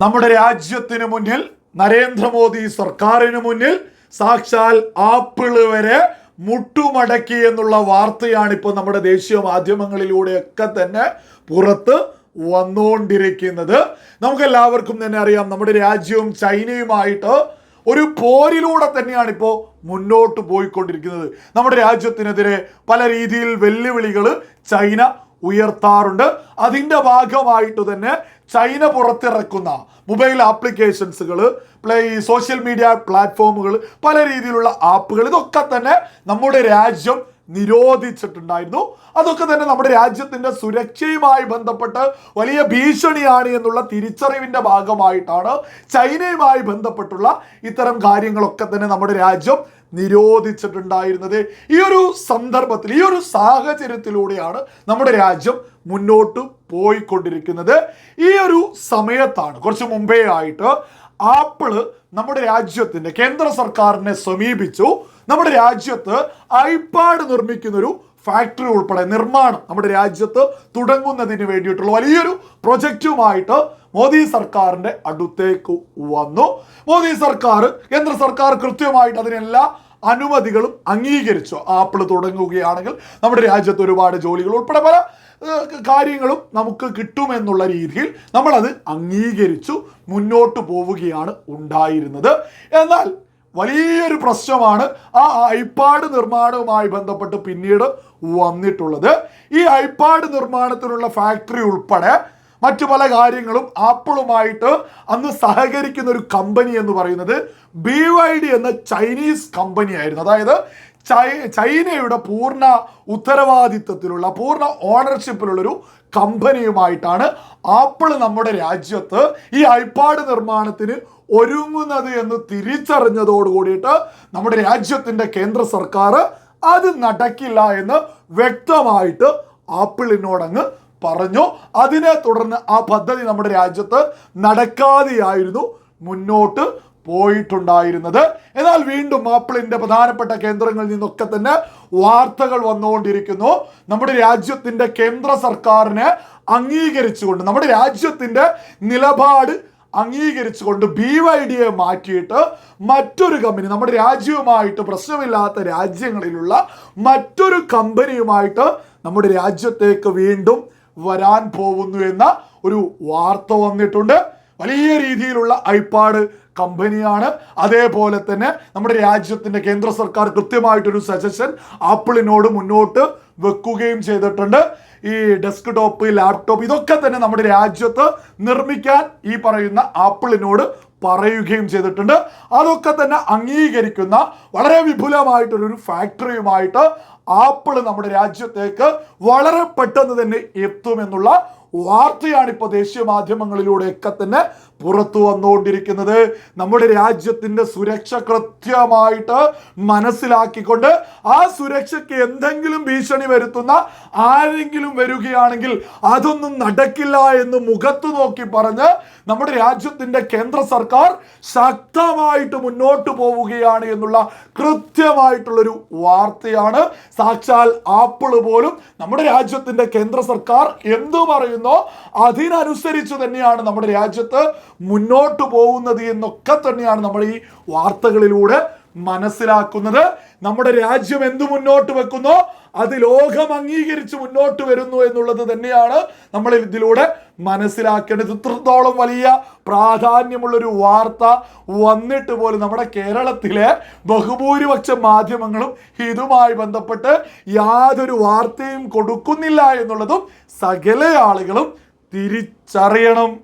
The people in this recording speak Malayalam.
നമ്മുടെ രാജ്യത്തിന് മുന്നിൽ നരേന്ദ്രമോദി സർക്കാരിന് മുന്നിൽ സാക്ഷാൽ ആപ്പിൾ വരെ മുട്ടുമടക്കി എന്നുള്ള വാർത്തയാണ് ഇപ്പോൾ നമ്മുടെ ദേശീയ മാധ്യമങ്ങളിലൂടെ ഒക്കെ തന്നെ പുറത്ത് വന്നുകൊണ്ടിരിക്കുന്നത് നമുക്കെല്ലാവർക്കും തന്നെ അറിയാം നമ്മുടെ രാജ്യവും ചൈനയുമായിട്ട് ഒരു പോരിലൂടെ തന്നെയാണ് ഇപ്പോൾ മുന്നോട്ട് പോയിക്കൊണ്ടിരിക്കുന്നത്. നമ്മുടെ രാജ്യത്തിനെതിരെ പല രീതിയിൽ വെല്ലുവിളികൾ ചൈന ഉയർത്താറുണ്ട്. അതിന്റെ ഭാഗമായിട്ട് തന്നെ ചൈന പുറത്തിറക്കുന്ന മൊബൈൽ ആപ്ലിക്കേഷൻസുകൾ പ്ലേ സോഷ്യൽ മീഡിയ പ്ലാറ്റ്ഫോമുകൾ പല രീതിയിലുള്ള ആപ്പുകൾ ഇതൊക്കെ തന്നെ നമ്മുടെ രാജ്യം നിരോധിച്ചിട്ടുണ്ടായിരുന്നു. അതൊക്കെ തന്നെ നമ്മുടെ രാജ്യത്തിന്റെ സുരക്ഷയുമായി ബന്ധപ്പെട്ട് വലിയ ഭീഷണിയാണ് എന്നുള്ള തിരിച്ചറിവിന്റെ ഭാഗമായിട്ടാണ് ചൈനയുമായി ബന്ധപ്പെട്ടുള്ള ഇത്തരം കാര്യങ്ങളൊക്കെ തന്നെ നമ്മുടെ രാജ്യം നിരോധിച്ചിട്ടുണ്ടായിരുന്നത്. ഈ ഒരു സന്ദർഭത്തിൽ ഈ ഒരു സാഹചര്യത്തിലൂടെയാണ് നമ്മുടെ രാജ്യം മുന്നോട്ട് പോയിക്കൊണ്ടിരിക്കുന്നത്. ഈ ഒരു സമയത്താണ് കുറച്ച് മുമ്പേ ആയിട്ട് ആപ്പിൾ നമ്മുടെ രാജ്യത്തിന്റെ കേന്ദ്ര സർക്കാരിനെ സമീപിച്ചു. നമ്മുടെ രാജ്യത്ത് ഐപാഡ് നിർമ്മിക്കുന്ന ഒരു ഫാക്ടറി ഉൾപ്പെടെ നിർമ്മാണം നമ്മുടെ രാജ്യത്ത് തുടങ്ങുന്നതിന് വേണ്ടിയിട്ടുള്ള വലിയൊരു പ്രൊജക്റ്റുമായിട്ട് മോദി സർക്കാരിന്റെ അടുത്തേക്ക് വന്നു. മോദി സർക്കാർ കേന്ദ്ര സർക്കാർ കൃത്യമായിട്ട് അതിനെല്ലാ അനുമതികളും അംഗീകരിച്ചു. ആപ്പിൾ തുടങ്ങുകയാണെങ്കിൽ നമ്മുടെ രാജ്യത്ത് ഒരുപാട് ജോലികൾ ഉൾപ്പെടെ പല കാര്യങ്ങളും നമുക്ക് കിട്ടുമെന്നുള്ള രീതിയിൽ നമ്മളത് അംഗീകരിച്ചു മുന്നോട്ട് പോവുകയാണ് ഉണ്ടായിരുന്നത്. എന്നാൽ വലിയൊരു പ്രശ്നമാണ് ആ ഐപാഡ് നിർമ്മാണവുമായി ബന്ധപ്പെട്ട് പിന്നീട് വന്നിട്ടുള്ളത്. ഈ ഐപാഡ് നിർമ്മാണത്തിനുള്ള ഫാക്ടറി ഉൾപ്പെടെ മറ്റു പല കാര്യങ്ങളും ആപ്പിളുമായിട്ട് അന്ന് സഹകരിക്കുന്ന ഒരു കമ്പനി എന്ന് പറയുന്നത് ബി വൈ ഡി എന്ന ചൈനീസ് കമ്പനിയായിരുന്നു. അതായത് ചൈനയുടെ പൂർണ ഉത്തരവാദിത്വത്തിലുള്ള പൂർണ ഓണർഷിപ്പിലുള്ളൊരു കമ്പനിയുമായിട്ടാണ് ആപ്പിൾ നമ്മുടെ രാജ്യത്ത് ഈ ഐപാഡ് നിർമ്മാണത്തിന് ഒരുങ്ങുന്നത് എന്ന് തിരിച്ചറിഞ്ഞതോട് കൂടിയിട്ട് നമ്മുടെ രാജ്യത്തിന്റെ കേന്ദ്ര സർക്കാർ അത് നടക്കില്ല എന്ന് വ്യക്തമായിട്ട് ആപ്പിളിനോടങ്ങ് പറഞ്ഞു. അതിനെ തുടർന്ന് ആ പദ്ധതി നമ്മുടെ രാജ്യത്ത് നടക്കാതെയായിരുന്നു. മുന്നോട്ട് പോയിട്ടുണ്ടായിരുന്നത്. എന്നാൽ വീണ്ടും ആപ്പിളിന്റെ പ്രധാനപ്പെട്ട കേന്ദ്രങ്ങളിൽ നിന്നൊക്കെ തന്നെ വാർത്തകൾ വന്നുകൊണ്ടിരിക്കുന്നു. നമ്മുടെ രാജ്യത്തിന്റെ കേന്ദ്ര സർക്കാരിനെ അംഗീകരിച്ചുകൊണ്ട് നമ്മുടെ രാജ്യത്തിന്റെ നിലപാട് അംഗീകരിച്ചുകൊണ്ട് ബി വൈ ഡിയെ മാറ്റിയിട്ട് മറ്റൊരു കമ്പനി നമ്മുടെ രാജ്യവുമായിട്ട് പ്രശ്നമില്ലാത്ത രാജ്യങ്ങളിലുള്ള മറ്റൊരു കമ്പനിയുമായിട്ട് നമ്മുടെ രാജ്യത്തേക്ക് വീണ്ടും വരാൻ പോകുന്നു എന്ന ഒരു വാർത്ത വന്നിട്ടുണ്ട്. വലിയ രീതിയിലുള്ള ഐപാഡ് കമ്പനിയാണ്. അതേപോലെ തന്നെ നമ്മുടെ രാജ്യത്തിന്റെ കേന്ദ്ര സർക്കാർ കൃത്യമായിട്ടൊരു സജഷൻ ആപ്പിളിനോട് മുന്നോട്ട് വെക്കുകയും ചെയ്തിട്ടുണ്ട്. ഈ ഡെസ്ക് ടോപ്പ് ലാപ്ടോപ്പ് ഇതൊക്കെ തന്നെ നമ്മുടെ രാജ്യത്ത് നിർമ്മിക്കാൻ ഈ പറയുന്ന ആപ്പിളിനോട് പറയുകയും ചെയ്തിട്ടുണ്ട്. അതൊക്കെ തന്നെ അംഗീകരിക്കുന്ന വളരെ വിപുലമായിട്ടൊരു ഫാക്ടറിയുമായിട്ട് ആപ്പിൾ നമ്മുടെ രാജ്യത്തേക്ക് വളരെ പെട്ടെന്ന് തന്നെ എത്തുമെന്നുള്ള വാർത്തയാണ് ഇപ്പോൾ ദേശീയ മാധ്യമങ്ങളിലൂടെയൊക്കെ തന്നെ പുറത്തു വന്നുകൊണ്ടിരിക്കുന്നത്. നമ്മുടെ രാജ്യത്തിന്റെ സുരക്ഷ കൃത്യമായിട്ട് മനസ്സിലാക്കിക്കൊണ്ട് ആ സുരക്ഷയ്ക്ക് എന്തെങ്കിലും ഭീഷണി വരുത്തുന്ന ആരെങ്കിലും വരികയാണെങ്കിൽ അതൊന്നും നടക്കില്ല എന്ന് മുഖത്ത് നോക്കി പറഞ്ഞ് നമ്മുടെ രാജ്യത്തിന്റെ കേന്ദ്ര സർക്കാർ ശക്തമായിട്ട് മുന്നോട്ട് പോവുകയാണ് എന്നുള്ള കൃത്യമായിട്ടുള്ളൊരു വാർത്തയാണ് സാക്ഷാൽ ആപ്പിൾ പോലും നമ്മുടെ രാജ്യത്തിന്റെ കേന്ദ്ര സർക്കാർ എന്തു പറയുന്നോ അതിനനുസരിച്ച് തന്നെയാണ് നമ്മുടെ രാജ്യത്ത് മുന്നോട്ട് പോകുന്നത് എന്നൊക്കെ തന്നെയാണ് നമ്മൾ ഈ വാർത്തകളിലൂടെ മനസ്സിലാക്കുന്നത്. നമ്മുടെ രാജ്യം എന്തു മുന്നോട്ട് വെക്കുന്നോ? അത് ലോകം അംഗീകരിച്ച് മുന്നോട്ട് വരുന്നു എന്നുള്ളത് തന്നെയാണ് നമ്മൾ ഇതിലൂടെ മനസ്സിലാക്കേണ്ടത്. ഇത്രത്തോളം വലിയ പ്രാധാന്യമുള്ളൊരു വാർത്ത വന്നിട്ട് പോലും നമ്മുടെ കേരളത്തിലെ ബഹുഭൂരിപക്ഷ മാധ്യമങ്ങളും ഇതുമായി ബന്ധപ്പെട്ട് യാതൊരു വാർത്തയും കൊടുക്കുന്നില്ല എന്നുള്ളതും സകല ആളുകളും തിരിച്ചറിയണം.